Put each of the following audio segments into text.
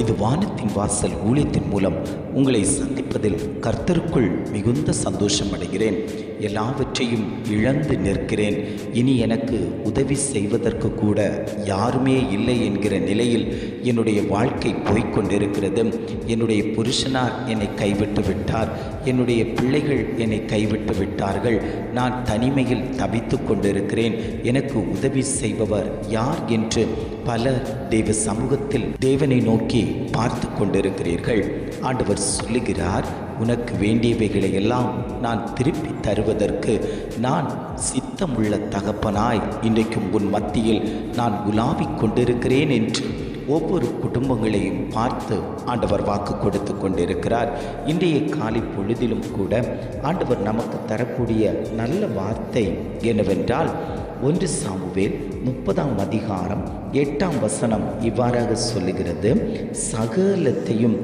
இது வானத்தின் வாசல் ஊழியத்தின் மூலம் உங்களை சந்திப்பதில் கர்த்தருக்குள் மிகுந்த சந்தோஷம் அடைகிறேன் எல்லாவற்றையும் இழந்து நிற்கிறேன். இனி எனக்கு உதவி செய்வதற்கு கூட யாருமே இல்லை என்கிற நிலையில் என்னுடைய வாழ்க்கை போய்கொண்டிருக்கிறது என்னுடைய புருஷனார் என்னை கைவிட்டு விட்டார். என்னுடைய பிள்ளைகள் என்னை கைவிட்டு விட்டார்கள். நான் தனிமையில் தவித்து கொண்டிருக்கிறேன். எனக்கு உதவி செய்பவர் யார் என்று பலர் தெய்வ சமூகத்தில் தேவனை நோக்கி பார்த்து கொண்டிருக்கிறீர்கள். ஆண்டவர் சொல்லுகிறார் உனக்கு வேண்டியவைகளை எல்லாம் நான் திருப்பி தருவதற்கு நான் சித்தமுள்ள தகப்பனாய். இன்றைக்கும் உன் மத்தியில் நான் உலாவிக் கொண்டிருக்கிறேன் என்று ஒவ்வொரு குடும்பங்களையும் பார்த்து ஆண்டவர் வாக்கு கொடுத்து கொண்டிருக்கிறார். இன்றைய காலை பொழுதிலும் கூட ஆண்டவர் நமக்கு தரக்கூடிய நல்ல வார்த்தை என்னவென்றால் ஒன்று சாமுவேல் முப்பதாம் அதிகாரம் எட்டாம் வசனம் இவ்வாறாக சொல்லுகிறது சகலத்தையும்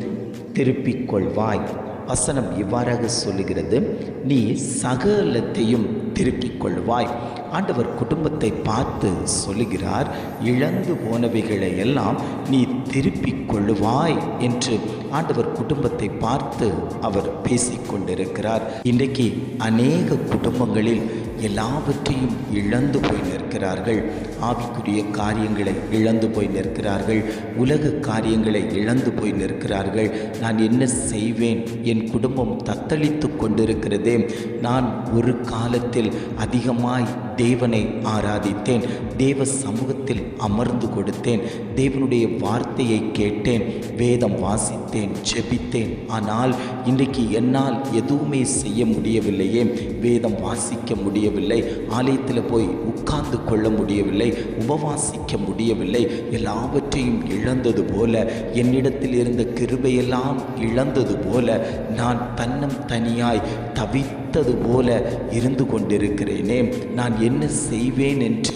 திருப்பிக் கொள்வாய் வசனம் இவ்வாறாக சொல்லுகிறது நீ சகலத்தையும் திருப்பிக் கொள்வாய் ஆண்டவர் குடும்பத்தை பார்த்து சொல்லுகிறார் இழந்து போனவைகளை எல்லாம் நீ திருப்பிக் கொள்ளுவாய் என்று ஆண்டவர் குடும்பத்தை பார்த்து அவர் பேசிக்கொண்டிருக்கிறார். இன்றைக்கு அநேக குடும்பங்களில் எல்லாவற்றையும் இழந்து போய் நிற்கிறார்கள். ஆவிக்குரிய காரியங்களை இழந்து போய் நிற்கிறார்கள். உலக காரியங்களை இழந்து போய் நிற்கிறார்கள். நான் என்ன செய்வேன்? என் குடும்பம் தத்தளித்து கொண்டிருக்கிறதே. நான் ஒரு காலத்தில் அதிகமாய் தேவனை ஆராதித்தேன். தேவ சமூகத்தில் அமர்ந்து கொடுத்தேன். தேவனுடைய வார்த்தையை கேட்டேன். வேதம் வாசித்தேன் ஜெபித்தேன் ஆனால் இன்றைக்கு என்னால் எதுவுமே செய்ய முடியவில்லையே. வேதம் வாசிக்க முடியவில்லை. ஆலயத்தில் போய் உட்கார்ந்து கொள்ள முடியவில்லை. உபவாசிக்க முடியவில்லை. எல்லாவற்றையும் இழந்தது போல என்னிடத்தில் இருந்த கிருபையெல்லாம் இழந்தது போல நான் தன்னம் தனியாய் தவித்தது போல இருந்து கொண்டிருக்கிறேனே. நான் என்ன செய்வேன் என்று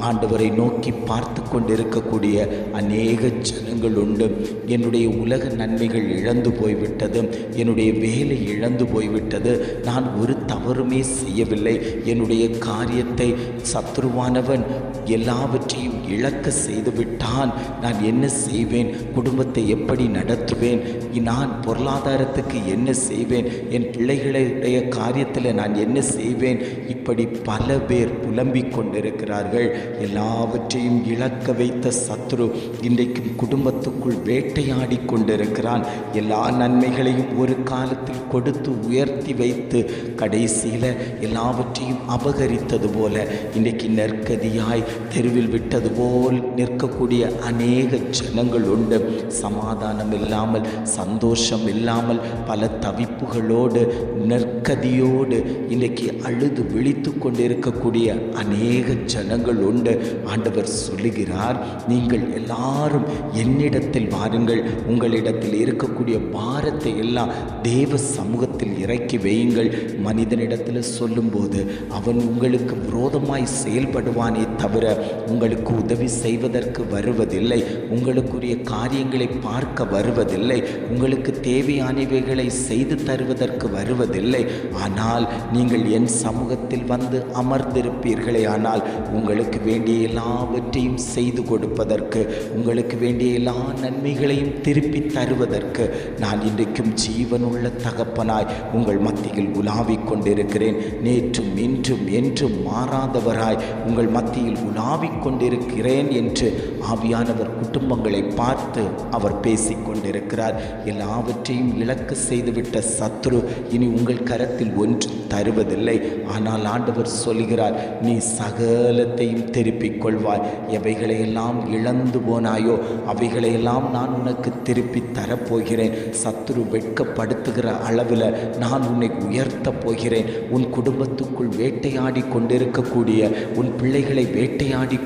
ஆண்டவரை நோக்கி பார்த்து கொண்டிருக்கக்கூடிய அநேக ஜனங்கள் உண்டு. என்னுடைய உலக நன்மைகள் இழந்து போய்விட்டது. என்னுடைய வேலை இழந்து போய்விட்டது. நான் ஒரு தவறுமே செய்யவில்லை. என்னுடைய காரியத்தை சத்ருவானவன் எல்லாவற்றையும் இழக்க செய்துவிட்டால் நான் என்ன செய்வேன்? குடும்பத்தை எப்படி நடத்துவேன்? நான் பொருளாதாரத்துக்கு என்ன செய்வேன்? என் பிள்ளைகளுடைய காரியத்தில் நான் என்ன செய்வேன்? இப்படி பல பேர் புலம்பிக் கொண்டிருக்கிறார்கள். எல்லாவற்றையும் இழக்க வைத்த சத்ரு இன்றைக்கும் குடும்பத்துக்குள் வேட்டையாடி கொண்டிருக்கிறான். எல்லா நன்மைகளையும் ஒரு காலத்தில் கொடுத்து உயர்த்தி வைத்து கடைசியில் எல்லாவற்றையும் அபகரித்தது போல இன்றைக்கு நெற்கதியாய் தெருவில் விட்டது போல் போல் நிற்கக்கூடிய அநேக ஜனங்கள் உண்டு. சமாதானம் இல்லாமல் சந்தோஷம் இல்லாமல் பல தவிப்புகளோடு நெற்கதியோடு இன்றைக்கு அழுது விழித்து கொண்டிருக்கக்கூடிய அநேக ஜனங்கள் உண்டு. ஆண்டவர் சொல்லுகிறார் நீங்கள் எல்லாரும் என்னிடத்தில் வாருங்கள். உங்களிடத்தில் இருக்கக்கூடிய பாரத்தை எல்லாம் தேவ சமூகத்தில் இறக்கி வையுங்கள். மனிதனிடத்தில் சொல்லும்போது அவன் உங்களுக்கு விரோதமாய் செயல்படுவானே தவிர உங்களுக்கு உதவி செய்வதற்கு வருவதில்லை. உங்களுக்குரிய காரியங்களை பார்க்க வருவதில்லை. உங்களுக்கு தேவையானவைகளை செய்து தருவதற்கு வருவதில்லை. ஆனால் நீங்கள் என் சமூகத்தில் வந்து அமர்ந்திருப்பீர்களே ஆனால் உங்களுக்கு வேண்டிய எல்லாவற்றையும் செய்து கொடுப்பதற்கு உங்களுக்கு வேண்டிய எல்லா நன்மைகளையும் திருப்பி தருவதற்கு நான் இன்றைக்கும் ஜீவனுள்ள தகப்பனாய் உங்கள் மத்தியில் உலாவிக் கொண்டிருக்கிறேன். நேற்றும் இன்றும் என்றும் மாறாதவராய் உங்கள் மத்தியில் உலாவிக் கொண்டிருக்கிறேன். என்று ஆவியானவர் குடும்பங்களை பார்த்து அவர் பேசிக் கொண்டிருக்கிறார் எல்லாவற்றையும் இலக்கு செய்துவிட்ட சத்ரு இனி உங்கள் கரத்தில் ஒன்று தருவதில்லை. ஆனால் ஆண்டவர் சொல்கிறார் நீ சகலத்தையும் திருப்பிக் கொள்வாய். எவைகளையெல்லாம் இழந்து போனாயோ அவைகளையெல்லாம் நான் உனக்கு திருப்பி தரப்போகிறேன். சத்ரு வெட்கப்படுத்துகிற அளவில் நான் உன்னை உயர்த்தப் போகிறேன். உன் குடும்பத்துக்குள் வேட்டையாடி கொண்டிருக்கக்கூடிய உன் பிள்ளைகளை வேட்டையாடி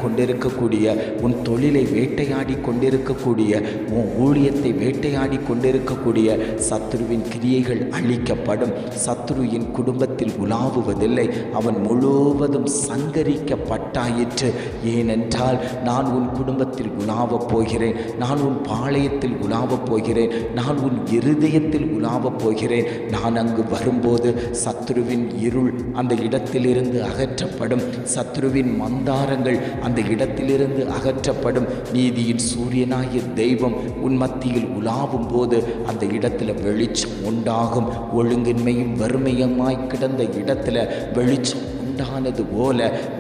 கொண்டிருக்கக்கூடிய உன் தொழிலை வேட்டையாடி கொண்டிருக்கக்கூடிய உன் ஊழியத்தை வேட்டையாடி கொண்டிருக்கக்கூடிய சத்ருவின் கிரியைகள் அழிக்கப்படும். சத்ருவின் குடும்பத்தில் உலாவுவதில்லை. அவன் முழுவதும் சங்கரிக்கப்பட்டாயிற்று. ஏனென்றால் நான் உன் குடும்பத்தில் உலாவப் போகிறேன். நான் உன் பாளையத்தில் உலாவப் போகிறேன். நான் உன் இருதயத்தில் உலாவப் போகிறேன். நான் அங்கு வரும்போது சத்ருவின் இருள் அந்த இடத்திலிருந்து அகற்றப்படும். சத்ருவின் மந்தாரங்கள் அந்த இடத்தில் இடத்திலிருந்து அகற்றப்படும் நீதியின் சூரியனாகிய தெய்வம் உன் மத்தியில் உலாவும் போது அந்த இடத்துல வெளிச்சம் உண்டாகும். ஒழுங்கின்மையும் வறுமையுமாய் கிடந்த இடத்துல வெளிச்சம் உண்டானது போல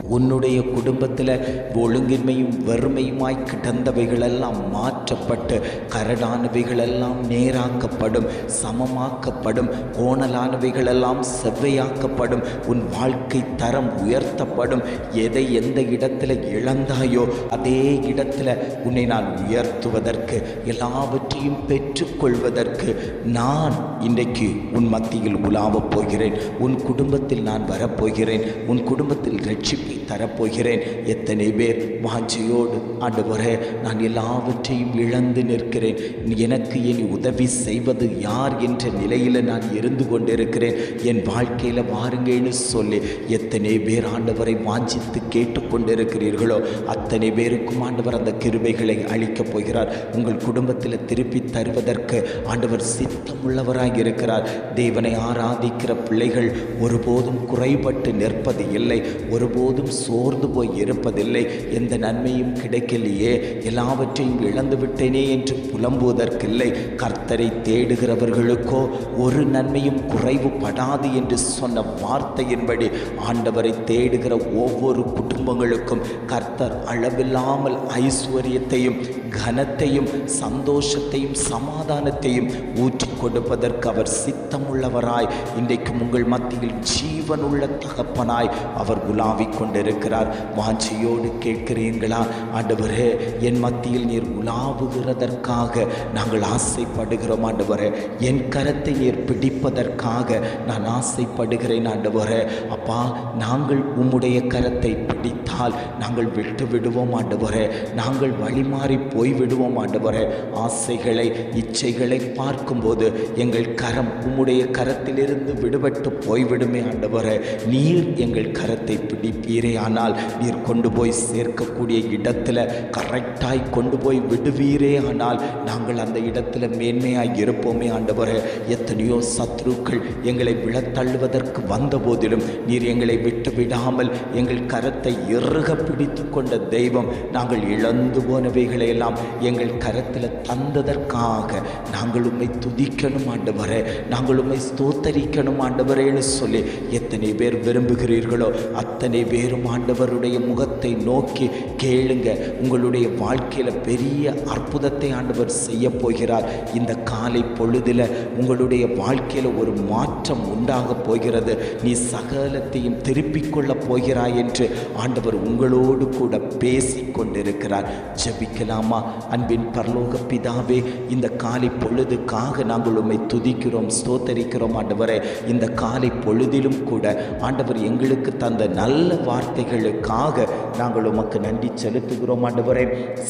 உன்னுடைய குடும்பத்தில் ஒழுங்கின்மையும் வறுமையுமாய் கிடந்தவைகளெல்லாம் மாற்றப்பட்டு கரடானவைகளெல்லாம் நேராக்கப்படும் சமமாக்கப்படும் கோணலானவைகளெல்லாம் செவ்வையாக்கப்படும் உன் வாழ்க்கை தரம் உயர்த்தப்படும். எதை எந்த இடத்துல இழந்தாயோ அதே இடத்துல உன்னை நான் உயர்த்துவதற்கு எல்லாவற்றையும் பெற்றுக்கொள்வதற்கு நான் இன்றைக்கு உன் மத்தியில் உலாவப் போகிறேன். உன் குடும்பத்தில் நான் வரப்போகிறேன். உன் குடும்பத்தில் ரட்சிப்பை தரப்போகிறேன். எத்தனை பேர் வாஞ்சியோடு ஆண்டவரே நான் எல்லாவற்றையும் இழந்து நிற்கிறேன். எனக்கு இனி உதவி செய்வது யார் என்ற நிலையில் நான் இருந்து கொண்டிருக்கிறேன். என் வாழ்க்கையில் வாருங்கன்னு சொல்லி எத்தனை பேர் ஆண்டவரை வாஞ்சித்து கேட்டுக்கொண்டிருக்கிறீர்களோ அத்தனை பேருக்கும் ஆண்டவர் அந்த கிருபைகளை அளிக்கப் போகிறார். உங்கள் குடும்பத்தில் திருப்பி தருவதற்கு ஆண்டவர் சித்தமுள்ளவராக இருக்கிறார். தேவனை ஆராதிக்கிற பிள்ளைகள் ஒருபோதும் குறைபட்டு நிற்பது இல்லை. ஒருபோதும் சோர்ந்து போய் இருப்பதில்லை. எந்த நன்மையும் கிடைக்கலையே. எல்லாவற்றையும் இழந்து விட்டேனே என்று புலம்புவதற்கில்லை. கர்த்தரை தேடுகிறவர்களுக்கோ ஒரு நன்மையும் குறைவுபடாது என்று சொன்ன வார்த்தையின்படி ஆண்டவரை தேடுகிற ஒவ்வொரு குடும்பங்களுக்கும் கர்த்தர் அளவில்லாமல் ஐஸ்வர்யத்தையும் கனத்தையும் சந்தோஷத்தையும் சமாதானத்தையும் ஊற்றி கொடுப்பதற்கு அவர் சித்தமுள்ளவராய். இன்றைக்கும் உங்கள் மத்தியில் ஜீவனுள்ள தகப்பனாய். அவர் உலாவிக் கொண்டிருக்கிறார். வாஞ்சியோடு கேட்கிறீர்களா? ஆண்டவரே என் மத்தியில் நீர் உலாவுகிறதற்காக நாங்கள் ஆசைப்படுகிறோம் ஆண்டவரே. என் கரத்தை நீர் பிடிப்பதற்காக நான் ஆசைப்படுகிறேன் ஆண்டவரே. அப்பா நாங்கள் உம்முடைய கரத்தை பிடித்தால் நாங்கள் விட்டு விடுவோம் ஆண்டவரே. நாங்கள் வழிமாறி போய் விடுவோம் ஆண்டவரே. ஆசைகளை இச்சைகளை பார்க்கும்போது எங்கள் கரம் உம்முடைய கரத்திலிருந்து விடுபட்டு போய்விடுமே ஆண்டவரே. நீர் எங்கள் கரத்தை பிடிப்பீர். ஆனால் நீர் கொண்டு போய் சேர்க்கக்கூடிய இடத்துல கரெக்டாய் கொண்டு போய் விடுவீரே. ஆனால் நாங்கள் அந்த இடத்துல மேன்மையாய் இருப்போமே ஆண்டவரே. எத்தனையோ சத்ருக்கள் எங்களை விழத்தள்ளுவதற்கு வந்த போதிலும் நீர் எங்களை விட்டு விடாமல் எங்கள் கரத்தை இறுக பிடித்து கொண்ட தெய்வம் நாங்கள் இழந்து போனவைகளை எல்லாம் எங்கள் கரத்தில் தந்ததற்காக நாங்கள் உண்மை துதிக்கணும் ஆண்டவரே. நாங்கள் உண்மை ஸ்தோத்தரிக்கணும் ஆண்டவரேன்னு சொல்லி எத்தனை பேர் விரும்புகிறீர்களோ அத்தனை பேரும் ஆண்டவருடைய முகத்தை நோக்கி கேளுங்க. உங்களுடைய வாழ்க்கையில் பெரிய அற்புதத்தை ஆண்டவர் செய்ய போகிறார். இந்த காலை பொழுதில் உங்களுடைய வாழ்க்கையில் ஒரு மாற்றம் உண்டாக போகிறது. நீ சகலத்தையும் திருப்பிக் கொள்ளப் போகிறாய் என்று ஆண்டவர் உங்களோடு கூட பேசி கொண்டிருக்கிறார். ஜெபிக்கலாமா? அன்பின் பரலோக பிதாவே இந்த காலை பொழுதுக்காக நாங்கள் உம்மை துதிக்கிறோம் ஸ்தோத்தரிக்கிறோம் ஆண்டவரே. இந்த காலை பொழுதிலும் கூட ஆண்டவர் எங்களுக்கு தந்த நல்ல வார்த்தை வார்த்தைகளுக்காக நாங்கள் உமக்கு நன்றி செலுத்துகிறோம் ஆண்டவரே.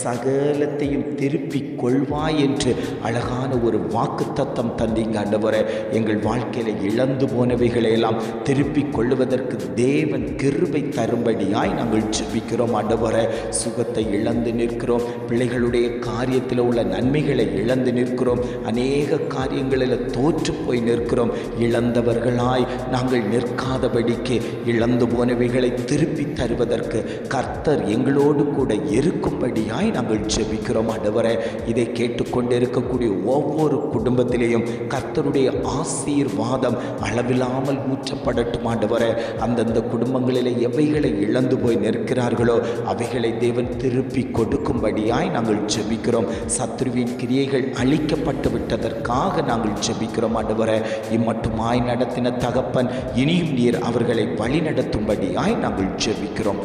சகலத்தையும் திருப்பி கொள்வாய் என்று அழகான ஒரு வாக்கு தத்தம் தந்தீங்க ஆண்டவரே. எங்கள் வாழ்க்கையில் இழந்து போனவைகளையெல்லாம் திருப்பி கொள்வதற்கு தேவன் கிருபை தரும்படியாய் நாங்கள் ஜெபிக்கிறோம் ஆண்டவரே. சுகத்தை இழந்து நிற்கிறோம். பிள்ளைகளுடைய காரியத்தில் உள்ள நன்மைகளை இழந்து நிற்கிறோம். அநேக காரியங்களில் தோற்று போய் நிற்கிறோம். இழந்தவர்களாய் நாங்கள் நிற்காதபடிக்கு இழந்து போனவைகளை திருப்பி தருவதற்கு கர்த்தர் எங்களோடு கூட இருக்கும்படியாய் நாங்கள் ஜெபிக்கிறோம் ஆண்டவரே. இதை கேட்டுக்கொண்டிருக்கக்கூடிய ஒவ்வொரு குடும்பத்திலேயும் கர்த்தருடைய ஆசீர்வாதம் அளவில்லாமல் ஊற்றப்படட்டும் ஆண்டவரே. அந்தந்த குடும்பங்களிலே எவைகளை இழந்து போய் நிற்கிறார்களோ அவைகளை தேவன் திருப்பி கொடுக்கும்படியாய் நாங்கள் ஜெபிக்கிறோம். சத்ருவின் கிரியைகள் அழிக்கப்பட்டு விட்டதற்காக நாங்கள் ஜெபிக்கிறோம் ஆண்டவரே. இம்மட்டுமாய் நடத்தின தகப்பன் இனியும் நீர் அவர்களை வழி நடத்தும்படியாய் நாங்கள் ஜெபிக்கிறோம்.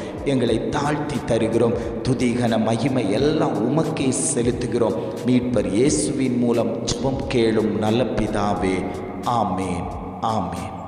எங்களை தாழ்த்தி தருகிறோம். துதிகன மகிமை எல்லாம் உமக்கே செலுத்துகிறோம். மீட்பர் இயேசுவின் மூலம் ஜெபம் கேளும் நல்ல பிதாவே. ஆமேன். ஆமேன்.